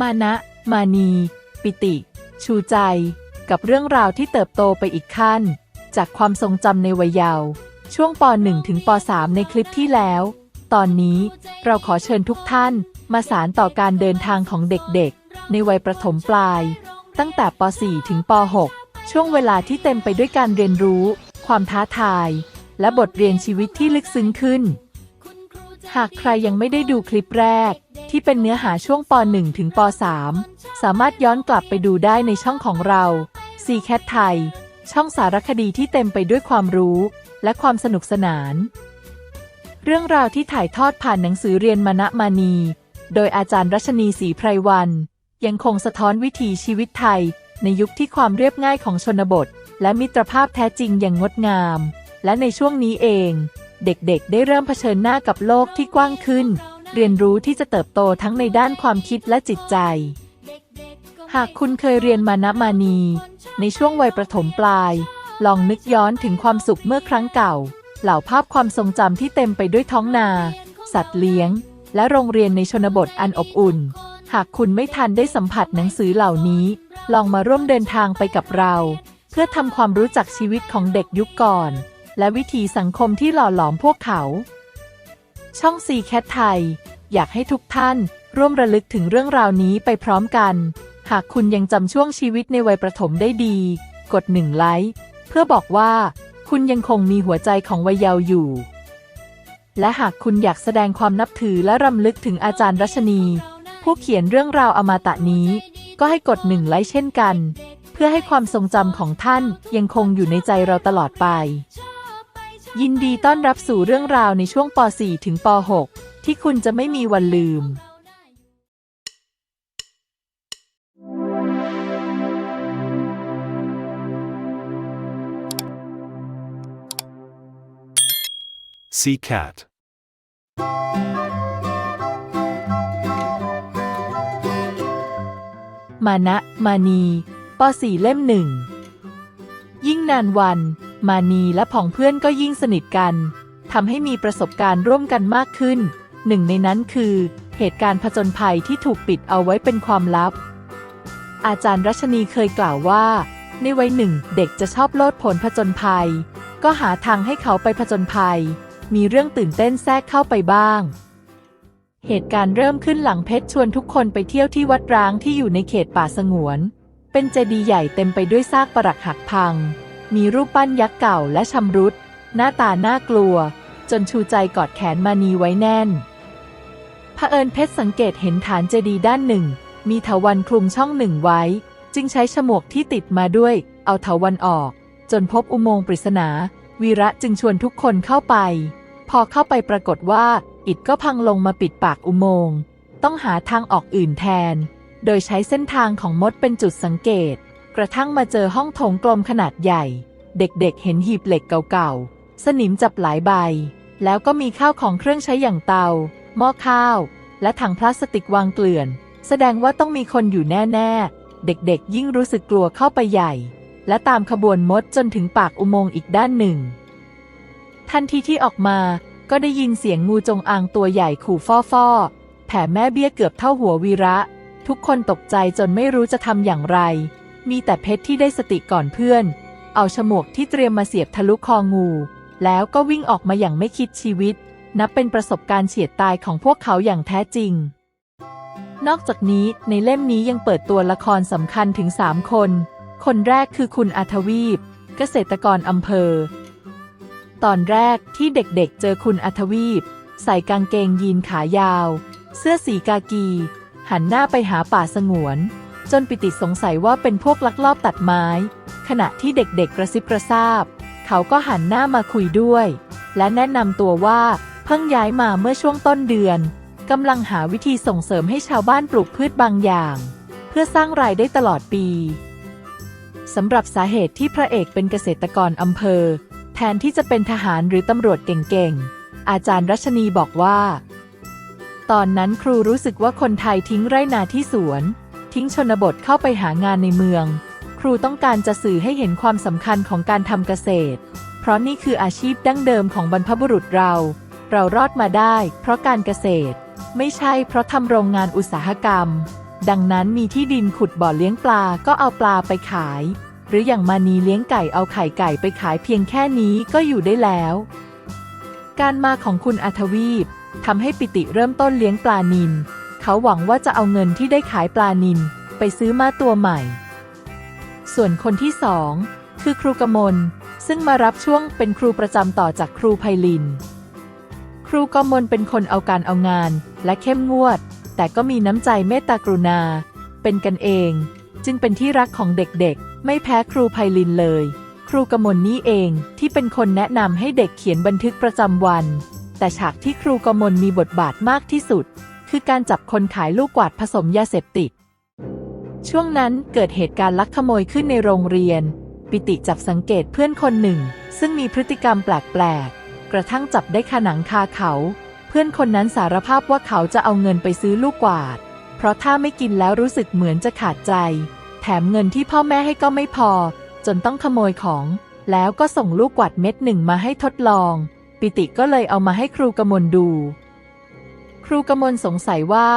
มานะ มานี ปิติ ชูใจ กับเรื่องราวที่เติบโตไปอีกขั้น จากความทรงจำในวัยเยาว์ช่วงป .1 ถึงป .3 ในคลิปที่แล้ว ตอนนี้เราขอเชิญทุกท่านมาสารต่อการเดินทางของเด็กๆ ในวัยประถมปลาย ตั้งแต่ป .4 ถึงป .6 ช่วงเวลาที่เต็มไปด้วยการเรียนรู้ ความท้าทาย และบทเรียนชีวิตที่ลึกซึ้งขึ้น หากใครยังไม่ได้ดูคลิปแรก ที่เป็นเนื้อหาช่วงป .1 ถึงป .3 สามารถย้อนกลับไปดูได้ในช่องของเรา c c a t ไทย ช่องสารคดีที่เต็มไปด้วยความรู้ และความสนุกสนาน เรื่องราวที่ถ่ายทอดผ่านหนังสือเรียนมณมานี โดยอาจารย์รัชนีศรีไพรวัน ยังคงสะท้อนวิถีชีวิตไทย ในยุคที่ความเรียบง่ายของชนบท และมิตรภาพแท้จริงอย่างงดงาม และในช่วงนี้เอง เด็กๆ ได้เริ่มเผชิญหน้ากับโลกที่กว้างขึ้น เรียนรู้ที่จะเติบโตทั้งในด้านความคิดและจิตใจ หากคุณเคยเรียนมานะมานี ในช่วงวัยประถมปลาย ลองนึกย้อนถึงความสุขเมื่อครั้งเก่า เหล่าภาพความทรงจำที่เต็มไปด้วยท้องนา สัตว์เลี้ยง และโรงเรียนในชนบทอันอบอุ่น หากคุณไม่ทันได้สัมผัสหนังสือเหล่านี้ ลองมาร่วมเดินทางไปกับเรา เพื่อทำความรู้จักชีวิตของเด็กยุคก่อน และวิถีสังคมที่หล่อหลอมพวกเขา ช่องซีแคทไทย อยากให้ทุกท่านร่วมระลึกถึงเรื่องราวนี้ไปพร้อมกัน หากคุณยังจำช่วงชีวิตในวัยประถมได้ดี กดหนึ่งไลค์เพื่อบอกว่า คุณยังคงมีหัวใจของวัยเยาว์อยู่ และหากคุณอยากแสดงความนับถือและรำลึกถึงอาจารย์รัชนี ผู้เขียนเรื่องราวอมตะนี้ ก็ให้กดหนึ่งไลค์เช่นกัน เพื่อให้ความทรงจำของท่านยังคงอยู่ในใจเราตลอดไป ยินดีต้อนรับสู่เรื่องราวในช่วงป .4 ถึงป .6 ที่คุณจะไม่มีวันลืม CCAT มานะ มานีป .4 เล่มหนึ่ง ยิ่งนานวัน มานีและผองเพื่อนก็ยิ่งสนิทกันทำให้มีประสบการณ์ร่วมกันมากขึ้น หนึ่งในนั้นคือ เหตุการณ์ผจญภัยที่ถูกปิดเอาไว้เป็นความลับ อาจารย์รัชนีเคยกล่าวว่า ในวัยหนึ่งเด็กจะชอบโลดผนผจญภัย ก็หาทางให้เขาไปผจญภัย มีเรื่องตื่นเต้นแทรกเข้าไปบ้าง เหตุการณ์เริ่มขึ้นหลังเพชรชวนทุกคนไปเที่ยวที่วัดร้างที่อยู่ในเขตป่าสงวน เป็นเจดีย์ใหญ่เต็มไปด้วยซากปรักหักพัง มีรูปปั้นยักษ์เก่าและชำรุด หน้าตาน่ากลัว จนชูใจกอดแขนมานีไว้แน่นเผอิญเพชรสังเกตเห็นฐานเจดีย์ด้านหนึ่ง มีเถาวันคลุมช่องหนึ่งไว้ จึงใช้ฉมวกที่ติดมาด้วย เอาเถาวันออก จนพบอุโมงค์ปริศนา วีระจึงชวนทุกคนเข้าไป พอเข้าไปปรากฏว่า อิฐก็พังลงมาปิดปากอุโมงค์ต้องหาทางออกอื่นแทน โดยใช้เส้นทางของมดเป็นจุดสังเกต กระทั่งมาเจอห้องโถงกลมขนาดใหญ่ เด็กๆเห็นหีบเหล็กเก่าๆ สนิมจับหลายใบ แล้วก็มีข้าวของเครื่องใช้อย่างเตา หม้อข้าว และถังพลาสติกวางเกลื่อน แสดงว่าต้องมีคนอยู่แน่ๆ เด็กๆ ยิ่งรู้สึกกลัวเข้าไปใหญ่ และตามขบวนมดจนถึงปากอุโมงค์อีกด้านหนึ่ง ทันทีที่ออกมาก็ได้ยินเสียงงูจงอางตัวใหญ่ขู่ฟ่อฟอๆแผ่แม่เบี้ยเกือบเท่าหัววีระ ทุกคนตกใจจนไม่รู้จะทำอย่างไร มีแต่เพชรที่ได้สติก่อนเพื่อน เอาฉมวกที่เตรียมมาเสียบทะลุคองู แล้วก็วิ่งออกมาอย่างไม่คิดชีวิต นับเป็นประสบการณ์เฉียดตายของพวกเขาอย่างแท้จริง นอกจากนี้ในเล่มนี้ยังเปิดตัวละครสำคัญถึง 3 คน คนแรกคือคุณอาทวีป เกษตรกรอำเภอ ตอนแรกที่เด็กๆ เจอคุณอาทวีป ใส่กางเกงยีนขายาว เสื้อสีกากี หันหน้าไปหาป่าสงวน จนปิติสงสัยว่าเป็นพวกลักลอบตัดไม้ ขณะที่เด็กๆกระซิบกระซาบ เขาก็หันหน้ามาคุยด้วย และแนะนำตัวว่าเพิ่งย้ายมาเมื่อช่วงต้นเดือนกำลังหาวิธีส่งเสริมให้ชาวบ้านปลูกพืชบางอย่าง เพื่อสร้างรายได้ตลอดปีสำหรับสาเหตุที่พระเอกเป็นเกษตรกรอำเภอ แทนที่จะเป็นทหารหรือตำรวจเก่งๆ อาจารย์รัชนีบอกว่า ตอนนั้นครูรู้สึกว่าคนไทยทิ้งไร่นาที่สวน ทิ้งชนบทเข้าไปหางานในเมือง ครูต้องการจะสื่อให้เห็นความสำคัญของการทำเกษตร เพราะนี่คืออาชีพดั้งเดิมของบรรพบุรุษเรา เรารอดมาได้ เพราะการเกษตร ไม่ใช่เพราะทำโรงงานอุตสาหกรรม ดังนั้นมีที่ดินขุดบ่อเลี้ยงปลาก็เอาปลาไปขาย หรืออย่างมานีเลี้ยงไก่เอาไข่ไก่ไปขายเพียงแค่นี้ก็อยู่ได้แล้ว การมาของคุณอาทวีปทำให้ปิติเริ่มต้นเลี้ยงปลานิน เขาหวังว่าจะเอาเงินที่ได้ขายปลานินไปซื้อม้าตัวใหม่ ส่วนคนที่สองคือครูกมล ซึ่งมารับช่วงเป็นครูประจำต่อจากครูไพลิน ครูกมลเป็นคนเอาการเอางานและเข้มงวด แต่ก็มีน้ำใจเมตตากรุณา เป็นกันเอง จึงเป็นที่รักของเด็กๆ ไม่แพ้ครูไพลินเลย ครูกมลนี่เองที่เป็นคนแนะนำให้เด็กเขียนบันทึกประจำวัน แต่ฉากที่ครูกมลมีบทบาทมากที่สุด คือการจับคนขายลูกกวาดผสมยาเสพติด ช่วงนั้นเกิดเหตุการณ์ลักขโมยขึ้นในโรงเรียน ปิติจับสังเกตเพื่อนคนหนึ่ง ซึ่งมีพฤติกรรมแปลกๆ กระทั่งจับได้คาหนังคาเขา เพื่อนคนนั้นสารภาพว่าเขาจะเอาเงินไปซื้อลูกกวาด เพราะถ้าไม่กินแล้วรู้สึกเหมือนจะขาดใจ แถมเงินที่พ่อแม่ให้ก็ไม่พอ จนต้องขโมยของ แล้วก็ส่งลูกกวาดเม็ดหนึ่งมาให้ทดลอง ปิติก็เลยเอามาให้ครูกมลดู ครูกมลสงสัยว่า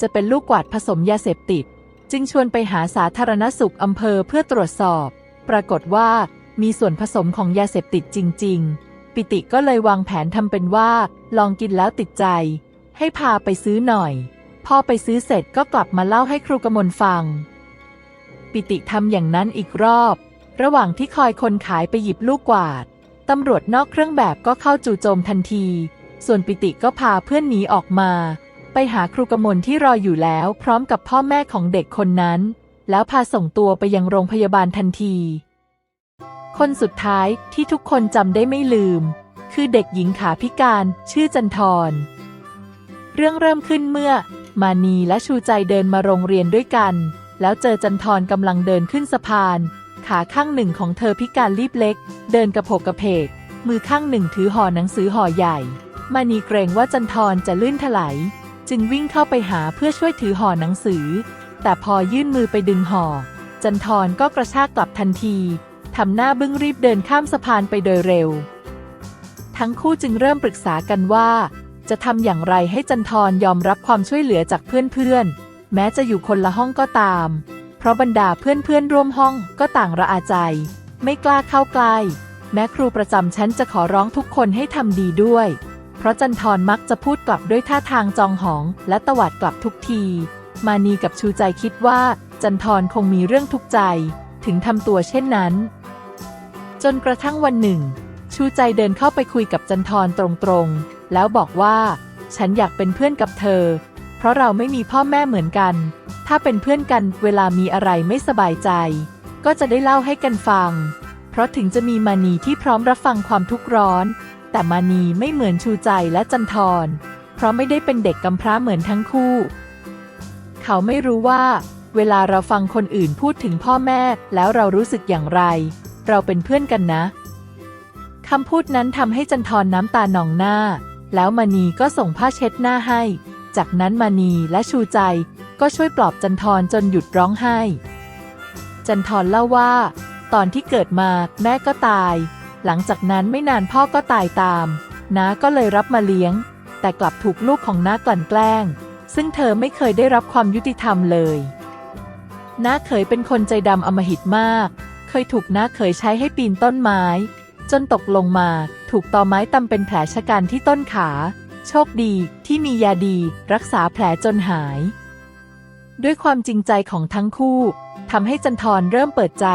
จะเป็นลูกกวาดผสมยาเสพติด จึงชวนไปหาสาธารณสุขอำเภอเพื่อตรวจสอบ ปรากฏว่ามีส่วนผสมของยาเสพติดจริง ๆ ปิติก็เลยวางแผนทำเป็นว่า ลองกินแล้วติดใจ ให้พาไปซื้อหน่อย พอไปซื้อเสร็จก็กลับมาเล่าให้ครูกมลฟัง ปิติทำอย่างนั้นอีกรอบ ระหว่างที่คอยคนขายไปหยิบลูกกวาดตำรวจนอกเครื่องแบบก็เข้าจู่โจมทันที ส่วนปิติก็พาเพื่อนหนีออกมา ไปหาครูกมลที่รออยู่แล้วพร้อมกับพ่อแม่ของเด็กคนนั้น แล้วพาส่งตัวไปยังโรงพยาบาลทันที คนสุดท้ายที่ทุกคนจำได้ไม่ลืม คือเด็กหญิงขาพิการ ชื่อจันทรเรื่องเริ่มขึ้นเมื่อ มานีและชูใจเดินมาโรงเรียนด้วยกัน แล้วเจอจันทรกำลังเดินขึ้นสะพาน ขาข้างหนึ่งของเธอพิการรีบเล็ก เดินกระโผกกระเพก มือข้างหนึ่งถือห่อหนังสือห่อใหญ่ มานีเกรงว่าจันทรจะลื่นถลายจึงวิ่งเข้าไปหาเพื่อช่วยถือห่อหนังสือ แต่พอยื่นมือไปดึงห่อ จันทรก็กระชากกลับทันทีทำหน้าบึ้งรีบเดินข้ามสะพานไปโดยเร็ว ทั้งคู่จึงเริ่มปรึกษากันว่า จะทำอย่างไรให้จันทรยอมรับความช่วยเหลือจากเพื่อนๆ แม้จะอยู่คนละห้องก็ตาม เพราะบรรดาเพื่อนๆร่วมห้องก็ต่างระอาใจ ไม่กล้าเข้าใกล้ แม้ครูประจำชั้นจะขอร้องทุกคนให้ทำดีด้วย เพราะจันทรมักจะพูดกลับด้วยท่าทางจองหอง และตวาดกลับทุกที มานีกับชูใจคิดว่า จันทรคงมีเรื่องทุกข์ใจ ถึงทำตัวเช่นนั้น จนกระทั่งวันหนึ่ง ชูใจเดินเข้าไปคุยกับจันทรตรงๆ แล้วบอกว่า ฉันอยากเป็นเพื่อนกับเธอ เพราะเราไม่มีพ่อแม่เหมือนกัน ถ้าเป็นเพื่อนกันเวลามีอะไรไม่สบายใจ ก็จะได้เล่าให้กันฟัง เพราะถึงจะมีมานีที่พร้อมรับฟังความทุกข์ร้อน แต่มานีไม่เหมือนชูใจและจันทร เพราะไม่ได้เป็นเด็กกำพร้าเหมือนทั้งคู่ เขาไม่รู้ว่า เวลาเราฟังคนอื่นพูดถึงพ่อแม่ แล้วเรารู้สึกอย่างไร เราเป็นเพื่อนกันนะคำพูดนั้นทำให้จันทรน้ำตาหนองหน้า แล้วมานีก็ส่งผ้าเช็ดหน้าให้ จากนั้นมานีและชูใจก็ช่วยปลอบจันทรจนหยุดร้องไห้ จันทรเล่าว่า ตอนที่เกิดมาแม่ก็ตาย หลังจากนั้นไม่นานพ่อก็ตายตาม น้าก็เลยรับมาเลี้ยง แต่กลับถูกลูกของน้ากลั่นแกล้ง ซึ่งเธอไม่เคยได้รับความยุติธรรมเลยน้าเขยเป็นคนใจดำอมหิตมาก เคยถูกน้าเขยใช้ให้ปีนต้นไม้ จนตกลงมา ถูกตอไม้ตำเป็นแผลชะกันที่ต้นขา โชคดีที่มียาดีรักษาแผลจนหาย ด้วยความจริงใจของทั้งคู่ทำให้จันทรเริ่มเปิดใจ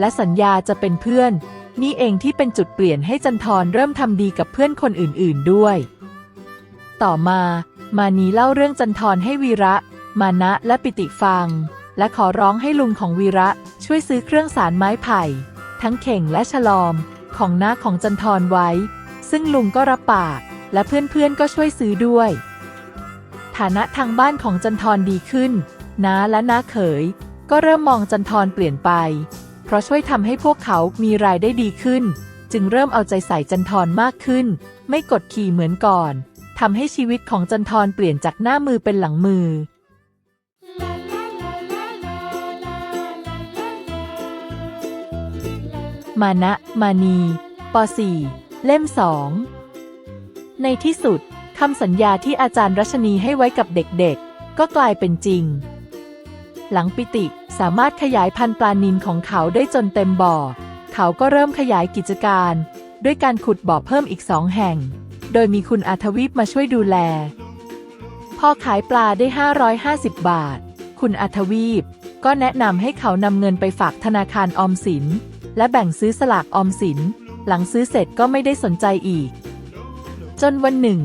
และสัญญาจะเป็นเพื่อน นี่เองที่เป็นจุดเปลี่ยนให้จันทรเริ่มทำดีกับเพื่อนคนอื่นๆด้วย ต่อมา มานีเล่าเรื่องจันทรให้วีระ มานะและปิติฟัง และขอร้องให้ลุงของวีระช่วยซื้อเครื่องสารไม้ไผ่ ทั้งเข่งและฉลอม ของน้าของจันทรไว้ ซึ่งลุงก็รับปาก และเพื่อนๆก็ช่วยซื้อด้วย ฐานะทางบ้านของจันทรดีขึ้นน้าและน้าเขย ก็เริ่มมองจันทรเปลี่ยนไป ราะช่วยทำให้พวกเขามีรายได้ดีขึ้น จึงเริ่มเอาใจใส่จันทรมากขึ้น ไม่กดขี่เหมือนก่อนทำให้ชีวิตของจันทรเปลี่ยนจากหน้ามือเป็นหลังมือ มานะมานีป .4 เล่ม2ในที่สุดคำสัญญาที่อาจารย์รัชนีให้ไว้กับเด็กๆ ก็กลายเป็นจริง หลังปิติ สามารถขยายพันธุ์ปลานิลของเขาได้จนเต็มบ่อ เขาก็เริ่มขยายกิจการ ด้วยการขุดบ่อเพิ่มอีกสองแห่ง โดยมีคุณอาทวีปมาช่วยดูแล พอขายปลาได้ 550 บาท คุณอาทวีป ก็แนะนำให้เขานำเงินไปฝากธนาคารออมสิน และแบ่งซื้อสลากออมสิน หลังซื้อเสร็จก็ไม่ได้สนใจอีก จนวันหนึ่ง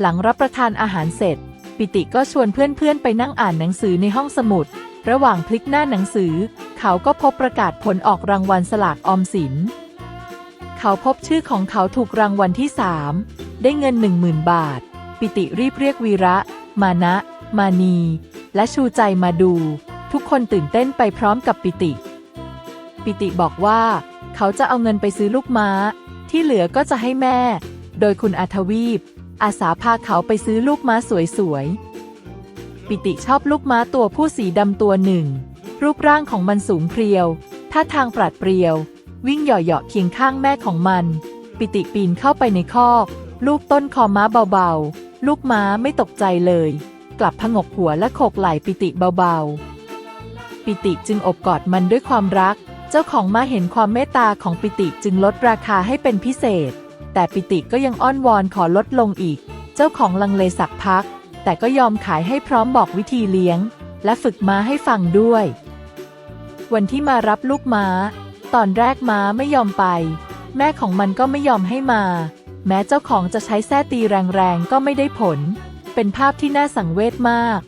หลังรับประทานอาหารเสร็จ ปิติก็ชวนเพื่อนๆไปนั่งอ่านหนังสือในห้องสมุด ระหว่างพลิกหน้าหนังสือ เขาก็พบประกาศผลออกรางวัลสลากออมสิน เขาพบชื่อของเขาถูกรางวัลที่สามได้เงินหนึ่งหมื่นบาท ปิติรีบเรียกวีระ มานะ มานี และชูใจมาดู ทุกคนตื่นเต้นไปพร้อมกับปิติ ปิติบอกว่า เขาจะเอาเงินไปซื้อลูกม้า ที่เหลือก็จะให้แม่ โดยคุณอาทวีป อาสาพาเขาไปซื้อลูกม้าสวยๆ ปิติชอบลูกม้าตัวผู้สีดำตัวหนึ่ง รูปร่างของมันสูงเพรียว ท่าทางปราดเปรียว วิ่งเหยาะๆเคียงข้างแม่ของมัน ปิติปีนเข้าไปในคอก ลูบต้นคอม้าเบาๆ ลูกม้าไม่ตกใจเลย กลับพงกหัวและโขกไหล่ปิติเบาๆ ปิติจึงอบกอดมันด้วยความรัก เจ้าของม้าเห็นความเมตตาของปิติจึงลดราคาให้เป็นพิเศษ แต่ปิติก็ยังอ้อนวอนขอลดลงอีก เจ้าของลังเลสักพัก แต่ก็ยอมขายให้พร้อมบอกวิธีเลี้ยง และฝึกม้าให้ฟังด้วย วันที่มารับลูกม้า ตอนแรกม้าไม่ยอมไป แม่ของมันก็ไม่ยอมให้มา แม้เจ้าของจะใช้แส้ตีแรงๆก็ไม่ได้ผล เป็นภาพที่น่าสังเวชมาก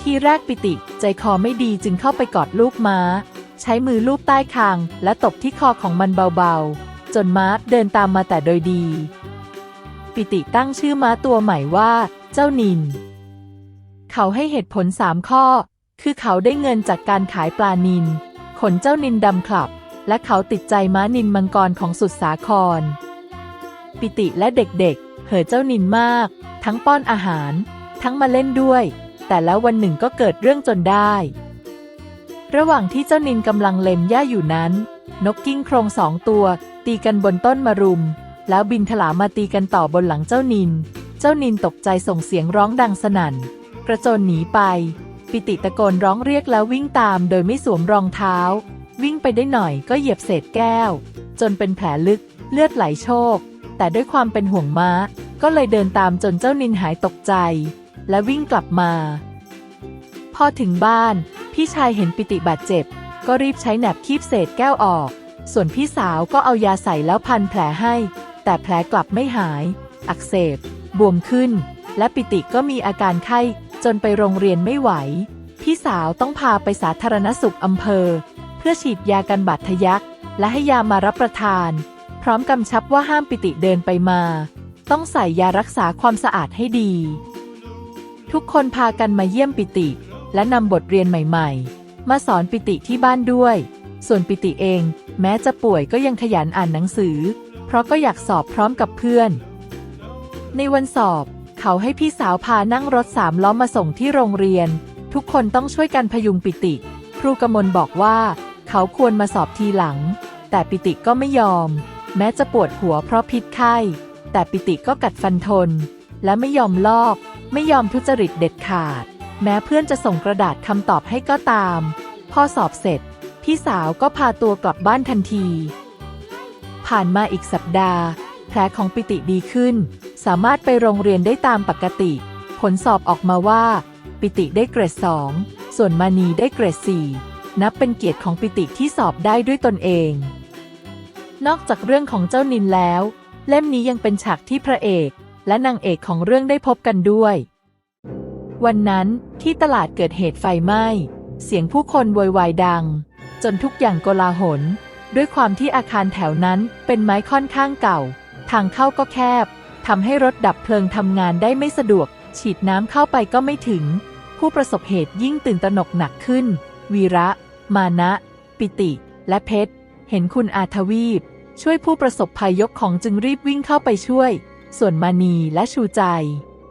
ทีแรกปิติใจคอไม่ดีจึงเข้าไปกอดลูกม้า ใช้มือลูบใต้คาง และตบที่คอของมันเบาๆ จนม้าเดินตามมาแต่โดยดี ปิติตั้งชื่อม้าตัวใหม่ว่า เจ้านิน เขาให้เหตุผลสามข้อ คือเขาได้เงินจากการขายปลานิน ขนเจ้านินดำคลับ และเขาติดใจม้านินมังกรของสุดสาคร ปิติและเด็กๆ เหอเจ้านินมาก ทั้งป้อนอาหาร ทั้งมาเล่นด้วย แต่แล้ววันหนึ่งก็เกิดเรื่องจนได้ ระหว่างที่เจ้านินกำลังเล็มหญ้าอยู่นั้น นกกิ้งโครงสองตัว ตีกันบนต้นมะรุม แล้วบินถลามาตีกันต่อบนหลังเจ้านิน เจ้านินตกใจส่งเสียงร้องดังสนั่น กระโจนหนีไป ปิติตะโกนร้องเรียกแล้ววิ่งตามโดยไม่สวมรองเท้า วิ่งไปได้หน่อยก็เหยียบเศษแก้ว จนเป็นแผลลึกเลือดไหลโชก แต่ด้วยความเป็นห่วงม้า ก็เลยเดินตามจนเจ้านินหายตกใจ และวิ่งกลับมา พอถึงบ้าน พี่ชายเห็นปิติบาดเจ็บ ก็รีบใช้แหนบคีบเศษแก้วออก ส่วนพี่สาวก็เอายาใส่แล้วพันแผลให้ แต่แผลกลับไม่หาย อักเสบ บวมขึ้น และปิติก็มีอาการไข้ จนไปโรงเรียนไม่ไหว พี่สาวต้องพาไปสาธารณสุขอำเภอ เพื่อฉีดยากันบาดทะยัก และให้ยามารับประทาน พร้อมกำชับว่าห้ามปิติเดินไปมา ต้องใส่ยารักษาความสะอาดให้ดี ทุกคนพากันมาเยี่ยมปิติ และนำบทเรียนใหม่ ๆ มาสอนปิติที่บ้านด้วย ส่วนปิติเอง แม้จะป่วยก็ยังขยันอ่านหนังสือ เพราะก็อยากสอบพร้อมกับเพื่อน ในวันสอบ เขาให้พี่สาวพานั่งรถสามล้อมาส่งที่โรงเรียน ทุกคนต้องช่วยกันพยุงปิติ ครูกมลบอกว่า เขาควรมาสอบทีหลัง แต่ปิติก็ไม่ยอม แม้จะปวดหัวเพราะพิษไข้ แต่ปิติก็กัดฟันทน และไม่ยอมลอก ไม่ยอมทุจริตเด็ดขาด แม้เพื่อนจะส่งกระดาษคำตอบให้ก็ตาม พอสอบเสร็จ พี่สาวก็พาตัวกลับบ้านทันที ผ่านมาอีกสัปดาห์ แผลของปิติดีขึ้น สามารถไปโรงเรียนได้ตามปกติ ผลสอบออกมาว่า ปิติได้เกรดสองส่วนมานีได้เกรดสี่นับเป็นเกียรติของปิติที่สอบได้ด้วยตนเอง นอกจากเรื่องของเจ้านินแล้ว เล่มนี้ยังเป็นฉากที่พระเอก และนางเอกของเรื่องได้พบกันด้วย วันนั้นที่ตลาดเกิดเหตุไฟไหม้ เสียงผู้คนโวยวายดัง จนทุกอย่างโกลาหล ด้วยความที่อาคารแถวนั้นเป็นไม้ค่อนข้างเก่า ทางเข้าก็แคบ ทำให้รถดับเพลิงทำงานได้ไม่สะดวก ฉีดน้ำเข้าไปก็ไม่ถึง ผู้ประสบเหตุยิ่งตื่นตระหนกหนักขึ้น วีระ มานะ ปิติ และเพชร เห็นคุณอาทวีป ช่วยผู้ประสบภัยยกของจึงรีบวิ่งเข้าไปช่วย ส่วนมานีและชูใจ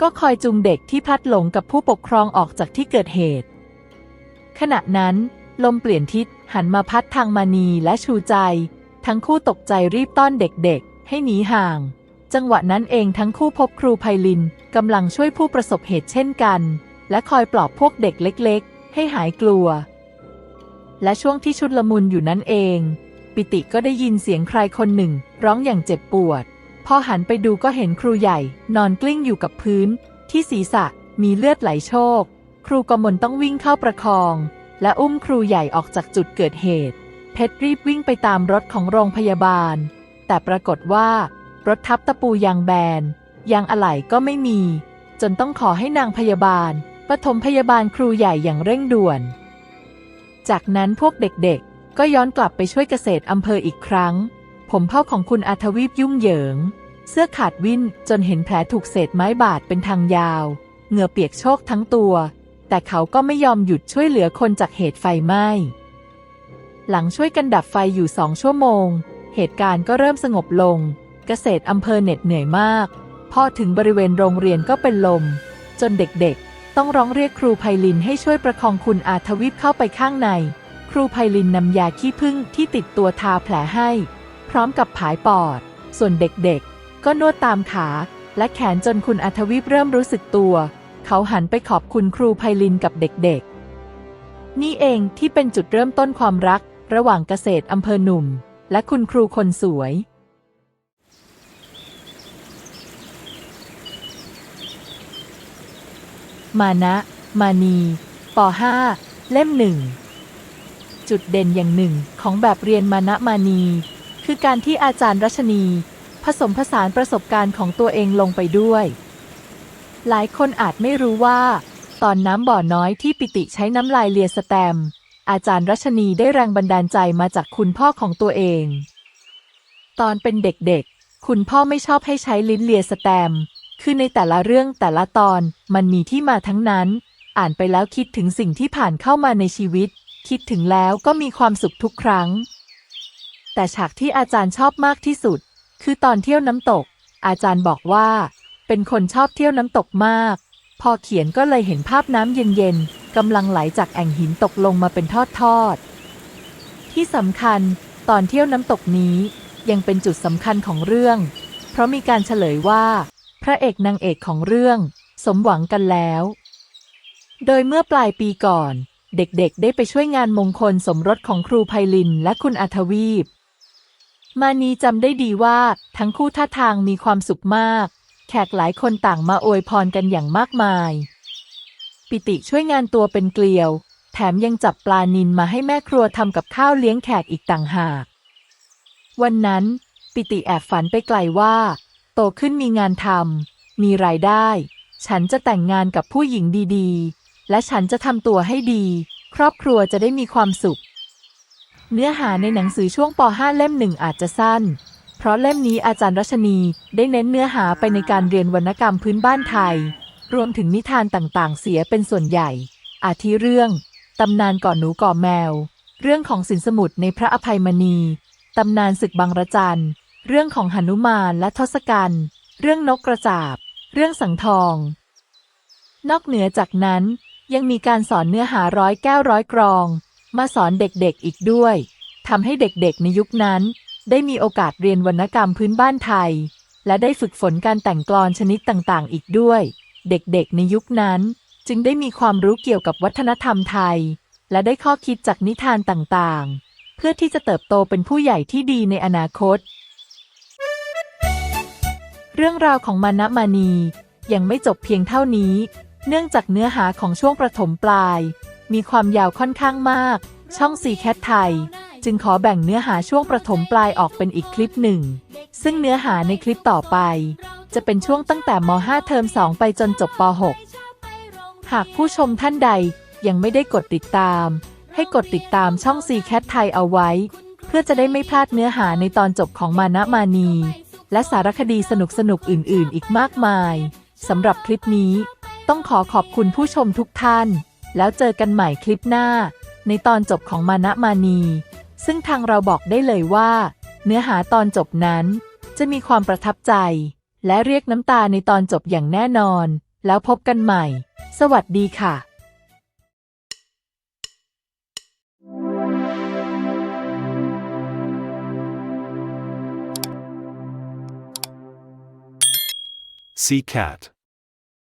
ก็คอยจูงเด็กที่พัดหลงกับผู้ปกครองออกจากที่เกิดเหตุ ขณะนั้น ลมเปลี่ยนทิศหันมาพัดทางมานีและชูใจ ทั้งคู่ตกใจรีบต้อนเด็กๆ ให้หนีห่าง จังหวะนั้นเองทั้งคู่พบครูไพลินกำลังช่วยผู้ประสบเหตุเช่นกัน และคอยปลอบพวกเด็กเล็กๆ ให้หายกลัว และช่วงที่ชุดละมุนอยู่นั้นเอง ปิติก็ได้ยินเสียงใครคนหนึ่ง ร้องอย่างเจ็บปวด พอหันไปดูก็เห็นครูใหญ่ นอนกลิ้งอยู่กับพื้น ที่ศีรษะมีเลือดไหลโชกครูกมลต้องวิ่งเข้าประคอง และอุ้มครูใหญ่ออกจากจุดเกิดเหตุ เพชรรีบวิ่งไปตามรถของโรงพยาบาล แต่ปรากฏว่า รถทับตะปูยางแบน ยางอะไหล่ก็ไม่มี จนต้องขอให้นางพยาบาลปฐมพยาบาลครูใหญ่อย่างเร่งด่วน จากนั้นพวกเด็กๆ ก็ย้อนกลับไปช่วยเกษตรอำเภออีกครั้ง ผมเผ้าของคุณอาทวีปยุ่งเหยิง เสื้อขาดวิ่นจนเห็นแผลถูกเศษไม้บาดเป็นทางยาว เหงื่อเปียกโชกทั้งตัว แต่เขาก็ไม่ยอมหยุดช่วยเหลือคนจากเหตุไฟไหม้ หลังช่วยกันดับไฟอยู่สองชั่วโมง เหตุการณ์ก็เริ่มสงบลง เกษตรอำเภอเหน็ดเหนื่อยมาก พอถึงบริเวณโรงเรียนก็เป็นลม จนเด็กๆ ต้องร้องเรียกครูไพลินให้ช่วยประคองคุณอาทวิปเข้าไปข้างใน ครูไพลินนำยาขี้ผึ้งที่ติดตัวทาแผลให้ พร้อมกับผายปอด ส่วนเด็กๆ ก็นวดตามขา และแขนจนคุณอาทวิปเริ่มรู้สึกตัว เขาหันไปขอบคุณครูไพลินกับเด็กๆ นี่เองที่เป็นจุดเริ่มต้นความรักระหว่างเกษตรอำเภอหนุ่ม และคุณครูคนสวย มานะ มานีป .5 เล่มหนึ่งจุดเด่นอย่างหนึ่งของแบบเรียนมานะมานี คือการที่อาจารย์รัชนี ผสมผสานประสบการณ์ของตัวเองลงไปด้วย หลายคนอาจไม่รู้ว่า ตอนน้ำบ่อน้อยที่ปิติใช้น้ำลายเลียสแตม อาจารย์รัชนีได้แรงบันดาลใจมาจากคุณพ่อของตัวเอง ตอนเป็นเด็กๆ คุณพ่อไม่ชอบให้ใช้ลิ้นเลียสแตม คือในแต่ละเรื่องแต่ละตอนมันมีที่มาทั้งนั้น อ่านไปแล้วคิดถึงสิ่งที่ผ่านเข้ามาในชีวิต คิดถึงแล้วก็มีความสุขทุกครั้ง แต่ฉากที่อาจารย์ชอบมากที่สุด คือตอนเที่ยวน้ำตก อาจารย์บอกว่า เป็นคนชอบเที่ยวน้ำตกมาก พอเขียนก็เลยเห็นภาพน้ำเย็นๆกำลังไหลจากแอ่งหินตกลงมาเป็นทอดๆที่สำคัญตอนเที่ยวน้ำตกนี้ยังเป็นจุดสำคัญของเรื่อง เพราะมีการเฉลยว่า ระเอกนางเอกของเรื่อง สมหวังกันแล้ว โดยเมื่อปลายปีก่อน เด็กๆ ได้ไปช่วยงานมงคลสมรสของครูไพลินและคุณอาทวีปมานีจำได้ดีว่าทั้งคู่ท่าทางมีความสุขมาก แขกหลายคนต่างมาอวยพรกันอย่างมากมาย ปิติช่วยงานตัวเป็นเกลียว แถมยังจับปลานินมาให้แม่ครัวทำกับข้าวเลี้ยงแขกอีกต่างหาก วันนั้น ปิติแอบฝันไปไกลว่า ตขึ้นมีงานทำมีรายได้ ฉันจะแต่งงานกับผู้หญิงดีๆ และฉันจะทำตัวให้ดี ครอบครัวจะได้มีความสุข เนื้อหาในหนังสือช่วงป .5 เล่มหนึ่งอาจจะสั้น เพราะเล่มนี้อาจารย์รัชนีได้เน้นเนื้อหาไปในการเรียนวรรณกรรมพื้นบ้านไทย รวมถึงนิทานต่างๆ เสียเป็นส่วนใหญ่ อาทิเรื่องตำนานก่อนหนูก่อแมว เรื่องของสินสมุดในพระอภัยมณี ตำนานศึกบางระจัน เรื่องของหนุมานและทศกัณฐ์เรื่องนกกระจาบ เรื่องสังทอง นอกเหนือจากนั้นยังมีการสอนเนื้อหาร้อยแก้วร้อยกรอง มาสอนเด็กๆอีกด้วยทำให้เด็กๆในยุคนั้น ได้มีโอกาสเรียนวรรณกรรมพื้นบ้านไทย และได้ฝึกฝนการแต่งกลอนชนิดต่างๆ อีกด้วย เด็กๆในยุคนั้น จึงได้มีความรู้เกี่ยวกับวัฒนธรรมไทย และได้ข้อคิดจากนิทานต่างๆ เพื่อที่จะเติบโตเป็นผู้ใหญ่ที่ดีในอนาคต เรื่องราวของมานะมานียังไม่จบเพียงเท่านี้ เนื่องจากเนื้อหาของช่วงประถมปลาย มีความยาวค่อนข้างมาก ช่องซีแคทไทย จึงขอแบ่งเนื้อหาช่วงประถมปลายออกเป็นอีกคลิปหนึ่ง ซึ่งเนื้อหาในคลิปต่อไป จะเป็นช่วงตั้งแต่ม .5 เทอม 2 ไปจนจบป .6 หากผู้ชมท่านใดยังไม่ได้กดติดตาม ให้กดติดตามช่องซีแคทไทยเอาไว้ เพื่อจะได้ไม่พลาดเนื้อหาในตอนจบของมานะมานี และสารคดีสนุกๆอื่น ๆ อีกมากมายสำหรับคลิปนี้ ต้องขอขอบคุณผู้ชมทุกท่าน แล้วเจอกันใหม่คลิปหน้า ในตอนจบของมานะมานี ซึ่งทางเราบอกได้เลยว่า เนื้อหาตอนจบนั้น จะมีความประทับใจ และเรียกน้ำตาในตอนจบอย่างแน่นอน แล้วพบกันใหม่ สวัสดีค่ะ See cat.